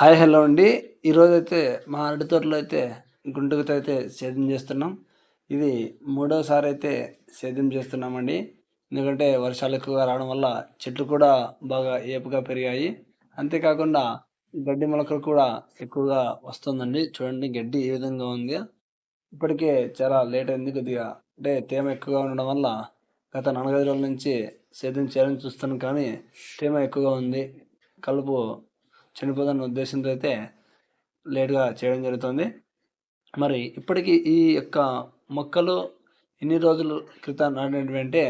Hi hello అండి. ఈరోజు అయితే మా అరటి తోటలో అయితే గుంటకతో అయితే సేద్యం చేస్తున్నాం. ఇది మూడోసారి అయితే సేద్యం చేస్తున్నామండి. ఎందుకంటే వర్షాలు ఎక్కువగా రావడం వల్ల చెట్లు కూడా బాగా ఏపుగా పెరిగాయి. అంతేకాకుండా గడ్డి మొలకలు కూడా ఎక్కువగా వస్తుందండి. చూడండి గడ్డి ఏ విధంగా ఉంది. ఇప్పటికే చాలా లేట్ అయింది కొద్దిగా. అంటే తేమ ఎక్కువగా ఉండడం వల్ల గత నాలుగైదు రోజుల నుంచి సేద్యం చేయాలని చూస్తాను కానీ తేమ ఎక్కువగా ఉంది. కలుపు చనిపోదన్న ఉద్దేశంతో అయితే లేట్గా చేయడం జరుగుతుంది. మరి ఇప్పటికీ ఈ యొక్క మొక్కలు ఎన్ని రోజుల క్రితం నాటినటువంటి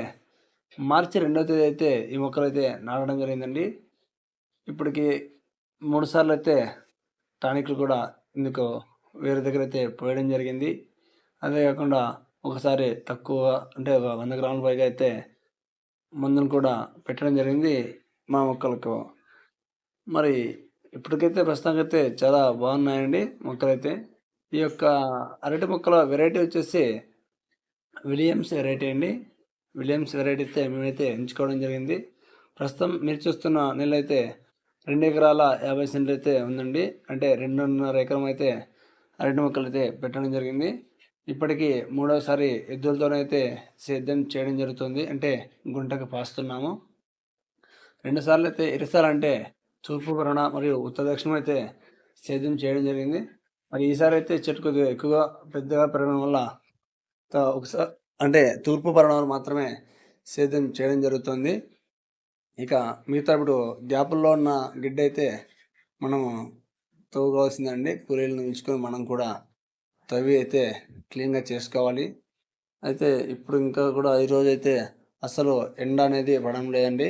మార్చి రెండవ తేదీ అయితే ఈ మొక్కలు అయితే నాటడం జరిగిందండి. ఇప్పటికి మూడు సార్లు అయితే టానిక్లు కూడా ఇందుకు వేరే దగ్గర అయితే పోయడం జరిగింది. అదే కాకుండా ఒకసారి తక్కువ అంటే ఒక వంద గ్రాముల పైగా అయితే మందును కూడా పెట్టడం జరిగింది మా మొక్కలకు. మరి ఇప్పటికైతే ప్రస్తుతానికైతే చాలా బాగున్నాయండి మొక్కలైతే. ఈ యొక్క అరటి మొక్కల వెరైటీ వచ్చేసి విలియమ్స్ వెరైటీ అండి. విలియమ్స్ వెరైటీ అయితే మేమైతే ఎంచుకోవడం జరిగింది. ప్రస్తుతం మీరు చూస్తున్న నెల అయితే రెండు ఎకరాల యాభై సెంట్లు అయితే ఉందండి. అంటే రెండున్నర ఎకరం అయితే అరటి మొక్కలు అయితే పెట్టడం జరిగింది. ఇప్పటికీ మూడోసారి ఎద్దులతోనైతే సేద్యం చేయడం జరుగుతుంది. అంటే గుంటకు పాస్తున్నాము. రెండుసార్లు అయితే ఇరుసార్లు అంటే తూర్పు పరణ మరియు ఉత్తర దక్షిణం అయితే సేద్యం చేయడం జరిగింది. మరి ఈసారి అయితే చెట్టు కొద్దిగా ఎక్కువగా పెద్దగా పెరగడం వల్ల ఒకసారి అంటే తూర్పు పరణాలు మాత్రమే సేద్యం చేయడం జరుగుతుంది. ఇక మిగతా ఇప్పుడు గ్యాపుల్లో ఉన్న గిడ్డ అయితే మనం తవ్వుకోవాల్సిందండి. కూలీలను ఉంచుకొని మనం కూడా తవ్వి అయితే క్లీన్గా చేసుకోవాలి. అయితే ఇప్పుడు ఇంకా కూడా ఈరోజు అయితే అసలు ఎండ అనేది పడడం లేదండి.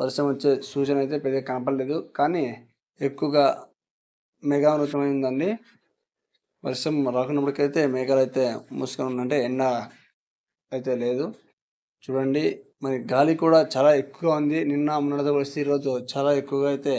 వర్షం వచ్చే సూచన అయితే పెద్దగా కనపడలేదు. కానీ ఎక్కువగా మేఘావృతమైందండి. వర్షం రాకున్నప్పటికైతే మేఘాలు అయితే మూసుకొని ఉందంటే ఎండ అయితే లేదు. చూడండి మరి గాలి కూడా చాలా ఎక్కువగా ఉంది. నిన్న మొన్నటితో పోలిస్తే ఈరోజు చాలా ఎక్కువగా అయితే